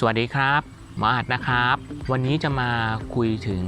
สวัสดีครับมาอัดนะครับ วันนี้จะมาคุยถึง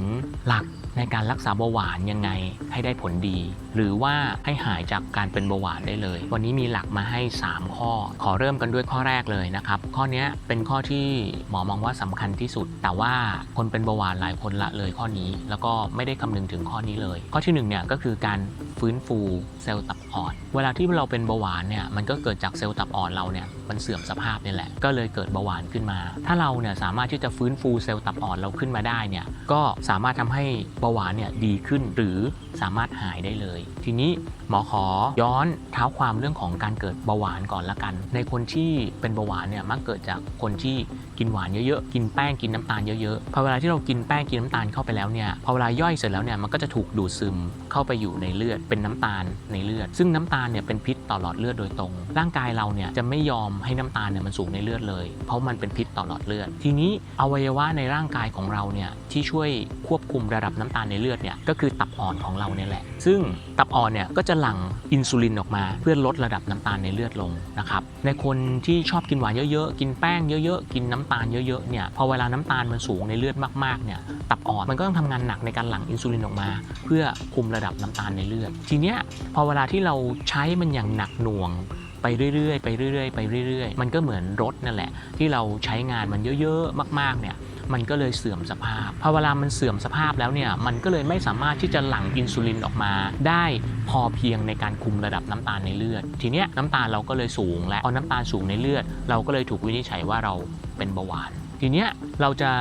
หลัก ในการรักษาเบาหวานยังไงให้ได้ผลดี หรือว่าให้หายจากการเป็นเบาหวานได้เลย วันนี้มีหลักมาให้ 3 ข้อ ขอเริ่มกันด้วยข้อแรกเลยนะครับ ข้อนี้เป็นข้อที่หมอมองว่าสำคัญที่สุด แต่ว่าคนเป็นเบาหวานหลายคนละเลยข้อนี้ แล้วก็ไม่ได้คำนึงถึงข้อนี้เลย ข้อที่หนึ่งเนี่ยก็คือการฟื้นฟูเซลล์ตับอ่อน เวลาที่เราเป็นเบาหวานเนี่ยมันก็เกิดจากเซลล์ตับอ่อนเราเนี่ยมันเสื่อมสภาพนี่แหละ ก็เลยเกิดเบาหวานขึ้นมา ถ้าเราเนี่ยสามารถที่จะฟื้นฟูเซลล์ตับอ่อนเราขึ้นมาได้เนี่ยก็สามารถทำให้เบาหวานเนี่ยดีขึ้นหรือสามารถหายได้เลย ทีนี้หมอขอย้อนเท้าความเรื่องของการเกิดเบาหวานก่อนละกัน ในคนที่เป็นเบาหวานเนี่ยมักเกิดจากคนที่ กินหวานเยอะๆ กินแป้งกินน้ำตาลเยอะๆ พอเวลาที่เรากินแป้งกินน้ำตาลเข้าไปแล้วเนี่ย พอเวลาย่อยเสร็จแล้วเนี่ยมันก็จะถูกดูดซึมเข้าไปอยู่ในเลือดเป็นน้ำตาลในเลือด ซึ่งน้ำตาลเนี่ยเป็นพิษต่อหลอดเลือดโดยตรง ร่างกายเราเนี่ยจะไม่ยอมให้น้ำตาลเนี่ยมันสูงในเลือดเลย เพราะมันเป็นพิษต่อหลอดเลือด ทีนี้อวัยวะในร่างกายของเราเนี่ยที่ช่วยควบคุมระดับน้ำตาลในเลือดเนี่ยก็คือตับอ่อนของเราเนี่ยแหละ ซึ่งตับอ่อนเนี่ยก็จะหลั่งอินซูลินออกมาเพื่อลดระดับน้ำตาลในเลือดลงนะครับในคนที่ชอบกินหวานเยอะๆ กินแป้งเยอะๆ กินน้ำตาลเยอะๆเนี่ยพอเวลาน้ำตาลมันสูงในเลือดมากๆเนี่ยตับอ่อนมันก็ต้องทำงานหนักในการหลั่งอินซูลินออกมา เพื่อคุมระดับน้ำตาลในเลือด ทีเนี้ยพอเวลาที่เราใช้มันอย่างหนักหน่วงไปเรื่อยๆไปเรื่อยๆไปเรื่อยๆ มันก็เหมือนรถนั่นแหละ ที่เราใช้งานมันเยอะๆ มากๆเนี่ย มันก็เลยเสื่อมสภาพพอเวลามันเสื่อมสภาพแล้วเนี่ยมันก็เลยไม่สามารถที่จะหลั่งอินซูลินออกมา ได้พอเพียงในการคุมระดับน้ำตาลในเลือด ทีเนี้ยน้ำตาลเราก็เลยสูง และพอน้ำตาลสูงในเลือด เราก็เลยถูกวินิจฉัยว่าเราเป็นเบาหวาน ทีเนี้ยเราจะ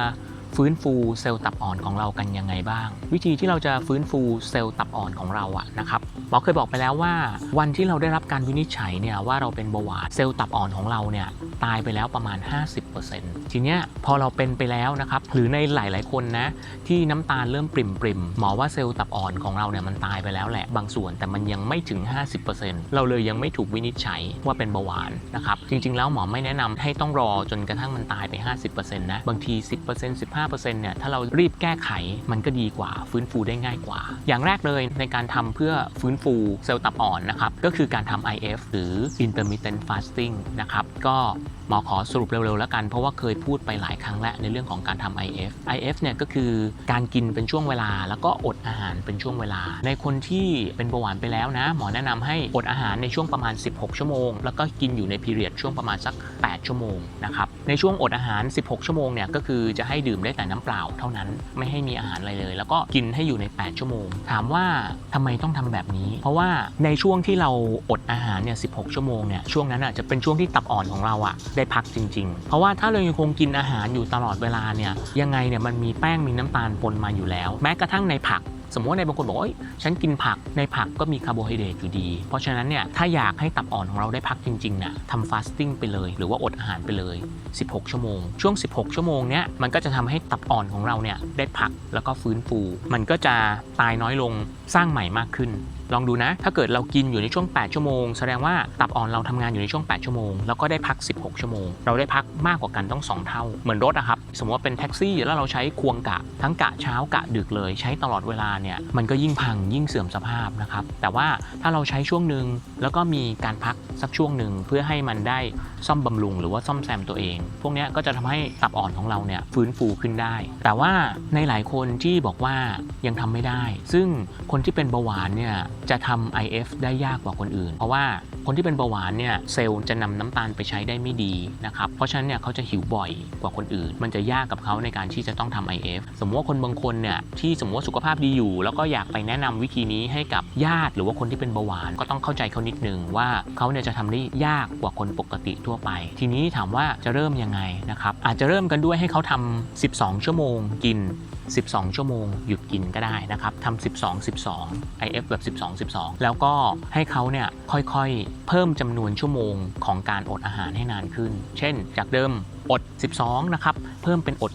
ฟื้นฟูเซลล์ตับอ่อนของเรากันยังไงบ้าง วิธีที่เราจะฟื้นฟูเซลล์ตับอ่อนของเราอะนะครับหมอเคยบอกไปแล้วว่า วันที่เราได้รับการวินิจฉัยเนี่ยว่าเราเป็นเบาหวานเซลล์ตับอ่อนของเราเนี่ยตายไปแล้วประมาณ 50%ทีเนี้ยพอเราเป็นไปแล้วนะครับหรือในหลาย ๆ คนนะที่น้ำตาลเริ่มปริมปริมหมอว่าเซลล์ตับอ่อนของเราเนี่ยมันตายไปแล้วแหละบางส่วนแต่มันยังไม่ถึง 50%เราเลยยังไม่ถูกวินิจฉัยว่าเป็นเบาหวานนะครับจริง ๆ แล้วหมอไม่แนะนำให้ต้องรอจนกระทั่งมันตายไป 50%นะบางที 10% 15%เนี่ยถ้าเรารีบแก้ไขมันก็ดีกว่าฟื้นฟูได้ง่ายกว่า อย่างแรกเลยในการทำเพื่อฟื้นฟูเซลล์ตับอ่อนนะครับก็คือการทำ IF หรือ intermittent fasting นะครับก็หมอขอสรุปเร็วๆแล้วกัน เพราะว่าเคยพูดไปหลายครั้งแล้วในเรื่องของการทำ IF IF เนี่ยก็คือการกินเป็นช่วงเวลา แล้วก็อดอาหารเป็นช่วงเวลา ในคนที่เป็นเบาหวานไปแล้วนะ หมอแนะนำให้อดอาหารในช่วงประมาณ 16 ชั่วโมง แล้วก็กินอยู่ในพีเรียดช่วงประมาณสัก 8 ชั่วโมงนะครับในช่วงอดอาหาร 16 ชั่วโมงเนี่ยก็คือจะให้ดื่มได้แต่น้ำเปล่าเท่านั้นไม่ให้มีอาหารอะไรเลย แล้วก็กินให้อยู่ใน 8 ชั่วโมง ถามว่าทำไมต้องทำแบบนี้ เพราะว่าในช่วงที่เราอดอาหารเนี่ย16ชั่วโมงเนี่ยช่วงนั้นอะจะเป็นช่วงที่ตับอ่อนของเราอะได้พักจริง ๆ เพราะว่าถ้าเรายังคงกินอาหารอยู่ตลอดเวลาเนี่ยยังไงเนี่ยมันมีแป้งมีน้ำตาลปนมาอยู่แล้ว แม้กระทั่งในผัก สมมติว่าในบางคนบอกว่าฉันกินผักในผักก็มีคาร์โบไฮเดรตอยู่ดี เพราะฉะนั้นเนี่ยถ้าอยากให้ตับอ่อนของเราได้พักจริงๆน่ะทำฟาสติ้งไปเลย หรือว่าอดอาหารไปเลย 16 ชั่วโมง ช่วง 16 ชั่วโมงเนี้ยมันก็จะทำให้ตับอ่อนของเราเนี่ยได้พักแล้วก็ฟื้นฟู มันก็จะตายน้อยลงสร้างใหม่มากขึ้นลองดูนะ ถ้าเกิดเรากินอยู่ในช่วง 8 ชั่วโมง แสดงว่าตับอ่อนเราทำงานอยู่ในช่วง 8 ชั่วโมง แล้วก็ได้พัก 16 ชั่วโมง เราได้พักมากกว่ากันต้อง 2 เท่า เหมือนรถอะครับ สมมติว่าเป็นแท็กซี่แล้วเราใช้ควงกะ ทั้งกะเช้ากะดึกเลย ใช้ตลอดเวลาเนี่ยมันก็ยิ่งพังยิ่งเสื่อมสภาพนะครับ แต่ว่าถ้าเราใช้ช่วงหนึ่งแล้วก็มีการพักสักช่วงหนึ่งเพื่อให้มันได้ซ่อมบำรุง หรือว่าซ่อมแซมตัวเอง พวกนี้ก็จะทำให้ตับอ่อนของเราเนี่ยฟื้นฟูขึ้นได้ แต่ว่าในหลายคนที่บอกว่ายังทำไม่ได้ ซึ่งคนที่เป็นเบาหวานเนี่ยจะทำ IF ได้ยากกว่าคนอื่น เพราะว่าคนที่เป็นเบาหวานเนี่ยเซลล์จะนำน้ำตาลไปใช้ได้ไม่ดีนะครับเพราะฉะนั้นเนี่ยเขาจะหิวบ่อยกว่าคนอื่นมันจะยากกับเขาในการที่จะต้องทำ IF สมมติว่าคนบางคนเนี่ยที่สมมติว่าสุขภาพดีอยู่ แล้วก็อยากไปแนะนำวิธีนี้ให้กับญาติ หรือว่าคนที่เป็นเบาหวาน ก็ต้องเข้าใจเขานิดนึงว่าเขาเนี่ยจะทำได้ยากกว่าคนปกติทั่วไป ทีนี้ถามว่าจะเริ่มยังไงนะครับอาจจะเริ่มกันด้วยให้เขาทำ12 ชั่วโมงกิน 12 ชั่วโมง หยุดกินก็ได้นะครับทำ12 12 IF แบบ 12 12 แล้วก็ให้เขาเนี่ยค่อยๆ เพิ่มจำนวนชั่วโมงของการอดอาหารให้นานขึ้น เช่น จากเดิมอด 12 นะครับ เพิ่มเป็นอด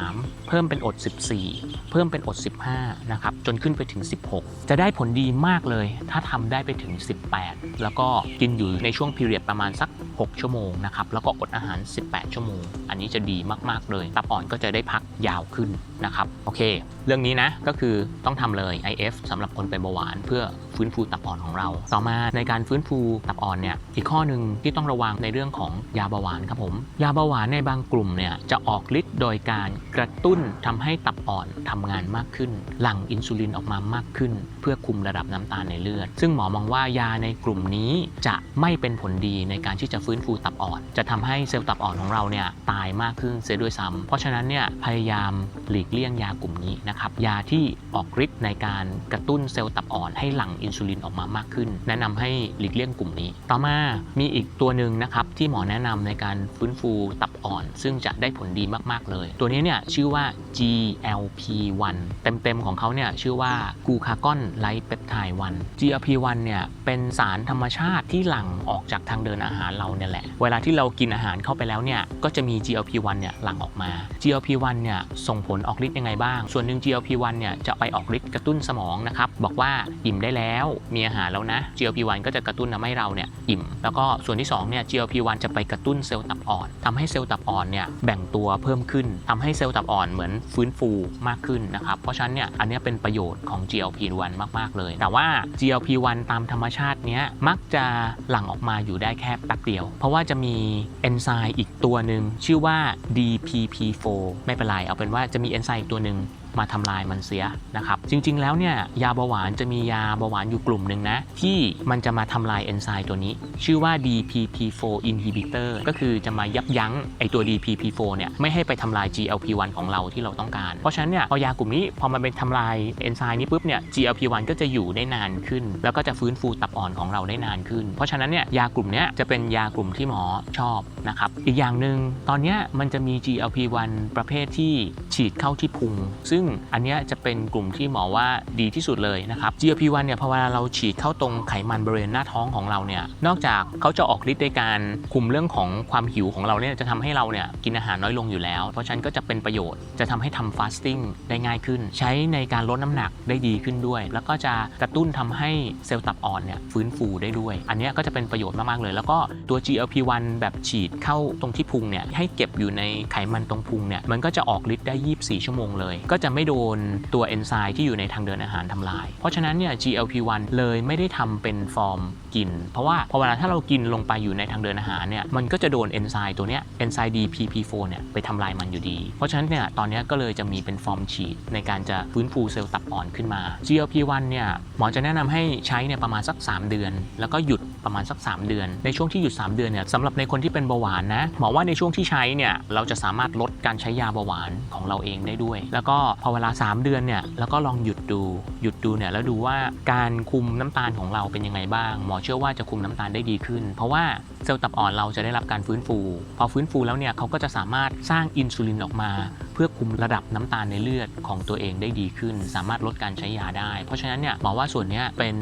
13 เพิ่มเป็นอด 14 เพิ่มเป็นอด 15 นะครับ จนขึ้นไปถึง 16 จะได้ผลดีมากเลย ถ้าทำได้ไปถึง 18 แล้วก็กินอยู่ในช่วงพีเรียดประมาณสัก 6 ชั่วโมงนะครับ แล้วก็อดอาหาร 18 ชั่วโมง อันนี้จะดีมาก ๆ เลย ตับอ่อนก็จะได้พักยาวขึ้นนะครับ โอเค เรื่องนี้นะ ก็คือต้องทำเลย IF สำหรับคนเป็นเบาหวานเพื่อ ฟื้นฟูตับอ่อนของเรา ต่อมาในการฟื้นฟูตับอ่อนเนี่ยอีกข้อหนึ่งที่ต้องระวังในเรื่องของยาเบาหวานครับผมยาเบาหวานในบางกลุ่มเนี่ยจะออกฤทธิ์โดยการกระตุ้นทำให้ตับอ่อนทำงานมากขึ้น หลั่งอินซูลินออกมามากขึ้น เพื่อคุมระดับน้ำตาลในเลือด ซึ่งหมอมองว่ายาในกลุ่มนี้จะไม่เป็นผลดีในการที่จะฟื้นฟูตับอ่อน จะทำให้เซลล์ตับอ่อนของเราเนี่ยตายมากขึ้นเสียด้วยซ้ำเพราะฉะนั้นเนี่ยพยายามหลีกเลี่ยงยากลุ่มนี้นะครับยาที่ออกฤทธิ์ในการกระตุ้นเซลล์ตับอ่อนให้หลั่งอินซูลินออกมามากขึ้น แนะนำให้หลีกเลี่ยงกลุ่มนี้ ต่อมามีอีกตัวหนึ่งนะครับที่หมอแนะนำในการฟื้นฟูตับอ่อน ซึ่งจะได้ผลดีมากๆเลย ตัวนี้เนี่ยชื่อว่า GLP-1 เต็มๆของเขาเนี่ยชื่อว่ากูคากอนไลท์เปปไทด์1 GLP-1 เนี่ยเป็นสารธรรมชาติที่หลั่งออกจากทางเดินอาหารเราเนี่ยแหละ เวลาที่เรากินอาหารเข้าไปแล้วเนี่ยก็จะมี GLP-1 เนี่ยหลั่งออกมา GLP-1 เนี่ยส่งผลออกฤทธิ์ยังไงบ้าง ส่วนหนึ่ง GLP-1 เนี่ยจะไปออกฤทธิ์กระตุ้นสมองนะครับบอกว่าอิ่มได้แล้วมีอาหารแล้วนะ GLP-1 ก็จะกระตุ้นทำให้เราเนี่ยอิ่ม แล้วก็ส่วนที่2เนี่ย GLP-1 จะไปกระตุ้นเซลล์ตับอ่อนทำให้เซลล์ตับอ่อนเนี่ยแบ่งตัวเพิ่มขึ้นทำให้เซลล์ตับอ่อนเหมือนฟื้นฟูมากขึ้นนะครับ เพราะฉะนั้นเนี่ยอันนี้เป็นประโยชน์ของ GLP-1 มากๆเลย แต่ว่า GLP-1 ตามธรรมชาติเนี้ยมักจะหลั่งออกมาอยู่ได้แค่แป๊บเดียว เพราะว่าจะมีเอนไซม์อีกตัวหนึ่งชื่อว่า DPP4 ไม่เป็นไรเอาเป็นว่าจะมีเอนไซม์อีกตัวหนึ่ง มาทำลายมันเสียนะครับ จริง ๆ แล้วเนี่ยยาเบาหวานจะมียาเบาหวานอยู่กลุ่มหนึ่งนะ ที่มันจะมาทำลายเอนไซม์ตัวนี้ ชื่อว่า DPP4 inhibitor ก็คือจะมายับยั้งไอตัว DPP4 เนี่ยไม่ให้ไปทำลาย GLP1 ของเราที่เราต้องการ เพราะฉะนั้นเนี่ยพอยากลุ่มนี้พอมันเป็นทำลายเอนไซม์นี้ปุ๊บเนี่ย GLP1 ก็จะอยู่ได้นานขึ้น แล้วก็จะฟื้นฟูตับอ่อนของเราได้นานขึ้น เพราะฉะนั้นเนี่ยยากลุ่มนี้จะเป็นยากลุ่มที่หมอชอบนะครับอีกอย่างหนึ่งตอนนี้มันจะมี GLP1 ประเภทที่ฉีดเข้าที่พุงซึ่งอันนี้จะเป็นกลุ่มที่หมอว่าดีที่สุดเลยนะครับ GLP-1 เนี่ยพอเวลาเราฉีดเข้าตรงไขมันบริเวณหน้าท้องของเราเนี่ยนอกจากเขาจะออกฤทธิ์ในการคุมเรื่องของความหิวของเราเนี่ยจะทำให้เราเนี่ยกินอาหารน้อยลงอยู่แล้ว เพราะฉะนั้นก็จะเป็นประโยชน์จะทำให้ทำฟาสติ้งได้ง่ายขึ้น ใช้ในการลดน้ำหนักได้ดีขึ้นด้วย แล้วก็จะกระตุ้นทำให้เซลล์ตับอ่อนเนี่ยฟื้นฟูได้ด้วย อันนี้ก็จะเป็นประโยชน์มากๆเลย แล้วก็ตัว GLP-1 แบบฉีดเข้าตรงที่พุงเนี่ยให้เก็บอยู่ในไขมันตรงพุงเนี่ยมันก็จะออกฤทธิ์ได้ 24 ชั่วโมงเลย ก็จะไม่โดนตัวเอนไซม์ที่อยู่ในทางเดินอาหารทำลาย เพราะฉะนั้นเนี่ย GLP-1 เลยไม่ได้ทำเป็นฟอร์มกิน เพราะว่าพอเวลาถ้าเรากินลงไปอยู่ในทางเดินอาหารเนี่ยมันก็จะโดนเอนไซม์ตัวเนี้ยเอนไซม์ DPP4 เนี่ยไปทำลายมันอยู่ดี เพราะฉะนั้นเนี่ยตอนนี้ก็เลยจะมีเป็นฟอร์มฉีดในการจะฟื้นฟูเซลล์ตับอ่อนขึ้นมา GLP-1 เนี่ยหมอจะแนะนำให้ใช้เนี่ยประมาณสัก 3 เดือน แล้วก็หยุด ประมาณสัก 3 เดือน ในช่วงที่หยุด 3 เดือนเนี่ยสำหรับในคนที่เป็นเบาหวานนะหมอว่าในช่วงที่ใช้เนี่ยเราจะสามารถลดการใช้ยาเบาหวานของเราเองได้ด้วย แล้วก็พอเวลา 3 เดือนเนี่ยแล้วก็ลองหยุดดูหยุดดูเนี่ยแล้วดูว่าการคุมน้ำตาลของเราเป็นยังไงบ้าง หมอเชื่อว่าจะคุมน้ำตาลได้ดีขึ้น เพราะว่าเซลล์ตับอ่อนเราจะได้รับการฟื้นฟู พอฟื้นฟูแล้วเนี่ยเขาก็จะสามารถสร้างอินซูลินออกมา เพื่อคุมระดับน้ำตาลในเลือดของตัวเองได้ดีขึ้น สามารถลดการใช้ยาได้ เพราะฉะนั้นเนี่ยหมอว่าส่วนนี้เป็น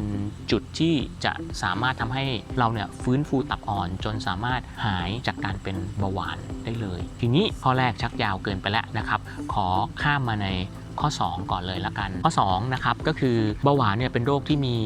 จุดที่จะสามารถทำให้เราเนี่ยฟื้นฟูตับอ่อนจนสามารถหายจากการเป็นเบาหวานได้เลย ทีนี้ข้อแรกชักยาวเกินไปแล้วนะครับ ขอข้ามมาใน ข้อ 2 ก่อนเลยละกัน ข้อ2นะครับก็คือเบาหวานเนี่ยเป็นโรคที่มี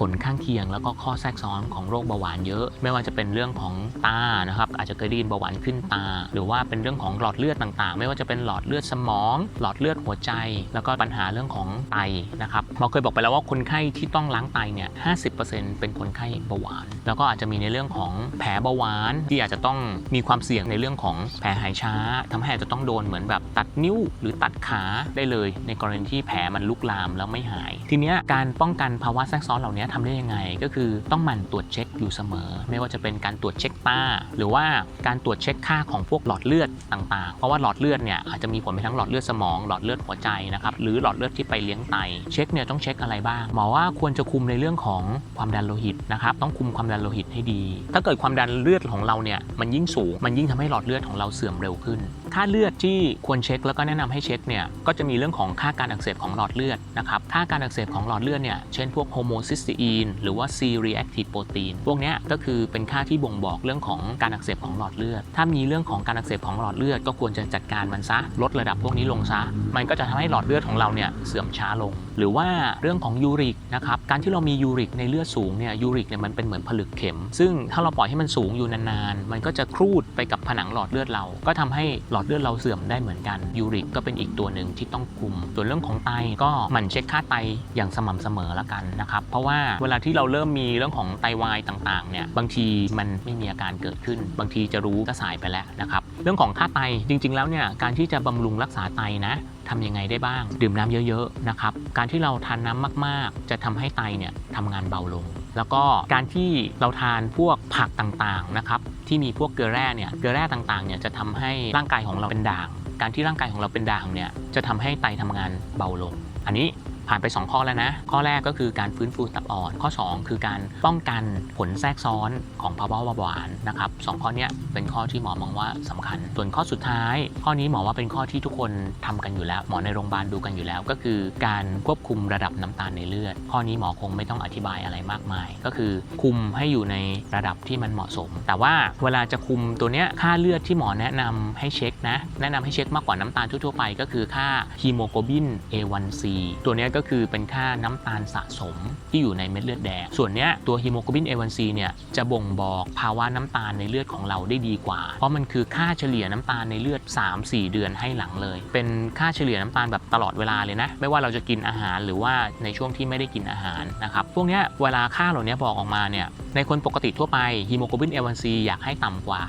ผลข้างเคียง แล้วก็ข้อแทรกซ้อนของโรคเบาหวานเยอะ ไม่ว่าจะเป็นเรื่องของตานะครับอาจจะเคยได้ยินเบาหวานขึ้นตา หรือว่าเป็นเรื่องของหลอดเลือดต่างๆ ไม่ว่าจะเป็นหลอดเลือดสมอง หลอดเลือดหัวใจ แล้วก็ปัญหาเรื่องของไตนะครับเราเคยบอกไปแล้วว่าคนไข้ที่ต้องล้างไตเนี่ย50%เป็นคนไข้เบาหวาน แล้วก็อาจจะมีในเรื่องของแผลเบาหวาน ที่อาจจะต้องมีความเสี่ยงในเรื่องของแผลหายช้าทำให้อาจจะต้องโดนเหมือนแบบตัดนิ้วหรือตัดขาได้เลยในกรณีที่แผลมันลุกลามแล้วไม่หาย ทีนี้การป้องกันภาวะแทรกซ้อนเหล่านี้ทำได้ยังไง ก็คือต้องหมั่นตรวจเช็คอยู่เสมอ ไม่ว่าจะเป็นการตรวจเช็คตาหรือว่าการตรวจเช็คค่าของพวกหลอดเลือดต่างๆ เพราะว่าหลอดเลือดเนี่ยอาจจะมีผลไปทั้งหลอดเลือดสมองหลอดเลือดหัวใจนะครับหรือหลอดเลือดที่ไปเลี้ยงไตเช็คเนี่ยต้องเช็คอะไรบ้างหมอว่าควรจะคุมในเรื่องของความดันโลหิตนะครับต้องคุมความดันโลหิตให้ดี ถ้าเกิดความดันเลือดของเราเนี่ยมันยิ่งสูงมันยิ่งทำให้หลอดเลือดของเราเสื่อมเร็วขึ้น ค่าเลือดที่ควรเช็คแล้วก็แนะนำให้เช็คเนี่ยก็จะมีเรื่องของค่าการอักเสบของหลอดเลือดนะครับค่าการอักเสบของหลอดเลือดเนี่ยเช่นพวกโฮโมซิสตีนหรือว่า C reactive protein พวกเนี้ยก็คือเป็นค่าที่บ่งบอกเรื่องของการอักเสบของหลอดเลือด ถ้ามีเรื่องของการอักเสบของหลอดเลือด ก็ควรจะจัดการมันซะลดระดับพวกนี้ลงซะมันก็จะทำให้หลอดเลือดของเราเนี่ยเสื่อมช้าลง หรือว่าเรื่องของยูริกนะครับการที่เรามียูริกในเลือดสูงเนี่ยยูริกเนี่ยมันเป็นเหมือนผลึกเข็ม ซึ่งถ้าเราปล่อยให้มันสูงอยู่นานๆมันก็จะครูดไปกับผนังหลอดเลือดเราก็ทำให้หลอดเลือดเราเสื่อมได้เหมือนกันยูริกก็เป็นอีกตัวหนึ่งที่ต้องคุม ส่วนเรื่องของไตก็หมั่นเช็คค่าไตอย่างสม่ำเสมอละกันนะครับเพราะว่าเวลาที่เราเริ่มมีเรื่องของไตวายต่างๆเนี่ยบางทีมันไม่มีอาการเกิดขึ้น บางทีจะรู้ก็สายไปแล้วนะครับเรื่องของค่าไตจริง ๆ แล้วเนี่ยการที่จะบำรุงรักษาไตนะทำยังไงได้บ้าง ดื่มน้ำเยอะๆนะครับการที่เราทานน้ำมากๆ จะทำให้ไตเนี่ยทำงานเบาลง แล้วก็การที่เราทานพวกผักต่างๆนะครับ ที่มีพวกเกลือแร่เนี่ยเกลือแร่ต่างๆเนี่ยจะทำให้ร่างกายของเราเป็นด่าง การที่ร่างกายของเราเป็นด่างเนี่ยจะทำให้ไตทำงานเบาลง อันนี้ ผ่านไป 2 ข้อแล้วนะ ข้อแรกก็คือการฟื้นฟูตับอ่อน ข้อ 2 คือการป้องกันผลแทรกซ้อนของภาวะเบาหวานนะครับสองข้อนี้เป็นข้อที่หมอมองว่าสำคัญ ส่วนข้อสุดท้าย ข้อนี้หมอว่าเป็นข้อที่ทุกคนทำกันอยู่แล้ว หมอในโรงพยาบาลดูกันอยู่แล้ว ก็คือการควบคุมระดับน้ำตาลในเลือด ข้อนี้หมอคงไม่ต้องอธิบายอะไรมากมาย ก็คือคุมให้อยู่ในระดับที่มันเหมาะสม แต่ว่าเวลาจะคุมตัวเนี้ยค่าเลือดที่หมอแนะนำให้เช็คนะแนะนำให้เช็คมากกว่าน้ำตาลทั่วๆไป ก็คือค่าฮีโมโกลบิน A1C ตัวเนี้ยก็็คือเป็นค่าน้ำตาลสะสมที่อยู่ในเม็ดเลือดแดง ส่วนเนี้ยตัวฮีโมโกลบิน A1C เนี่ยจะบ่งบอกภาวะน้ำตาลในเลือดของเราได้ดีกว่า เพราะมันคือค่าเฉลี่ยน้ำตาลในเลือด 3-4 เดือนให้หลังเลย เป็นค่าเฉลี่ยน้ำตาลแบบตลอดเวลาเลยนะ ไม่ว่าเราจะกินอาหารหรือว่าในช่วงที่ไม่ได้กินอาหารนะครับ พวกเนี้ยเวลาค่าเหล่านี้บอกออกมาเนี่ยในคนปกติทั่วไปฮีโมโกลบิน A1C อยากให้ต่ำกว่า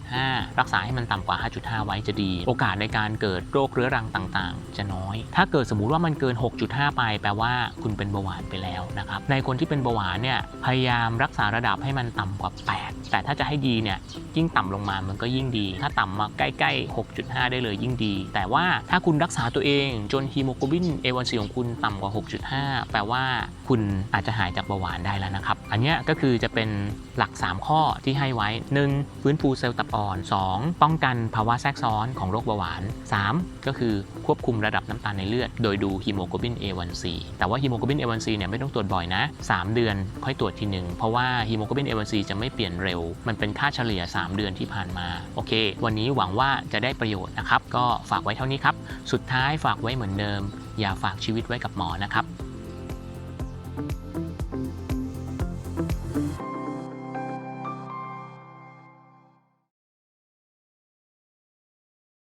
5.5 รักษาให้มันต่ำกว่า 5.5 ไว้จะดี โอกาสในการเกิดโรคเรื้อรังต่างๆ จะน้อย ถ้าเกิดสมมุติว่ามันเกิน 6.5 ไปแปลว่าคุณเป็นเบาหวานไปแล้วนะครับ ในคนที่เป็นเบาหวานเนี่ยพยายามรักษาระดับให้มันต่ำกว่า 8 แต่ถ้าจะให้ดีเนี่ยยิ่งต่ำลงมามันก็ยิ่งดี ถ้าต่ำมาใกล้ๆ 6.5 ได้เลยยิ่งดี แต่ว่าถ้าคุณรักษาตัวเองจนฮีโมโกลบิน A1C ของคุณต่ำกว่า 6.5 แปลว่าคุณอาจจะหายจากเบาหวานได้แล้วนะครับ อันนี้ก็คือจะเป็นหลัก 3 ข้อที่ให้ไว้ 1. ฟื้นฟูเซลล์ตับอ่อน 2. ป้องกันภาวะแทรกซ้อนของโรคเบาหวาน 3. ก็คือควบคุมระดับน้ำตาลในเลือด โดยดูฮีโมโกลบิน A1C แต่ว่าฮีโมโกลบิน A1C เนี่ยไม่ต้องตรวจบ่อยนะ 3 เดือนค่อยตรวจทีหนึ่งเพราะว่าฮีโมโกลบิน A1C จะไม่เปลี่ยนเร็ว มันเป็นค่าเฉลี่ย 3 เดือนที่ผ่านมา โอเค วันนี้หวังว่าจะได้ประโยชน์นะครับ ก็ฝากไว้เท่านี้ครับ สุดท้ายฝากไว้เหมือนเดิม อย่าฝากชีวิตไว้กับหมอนะครับ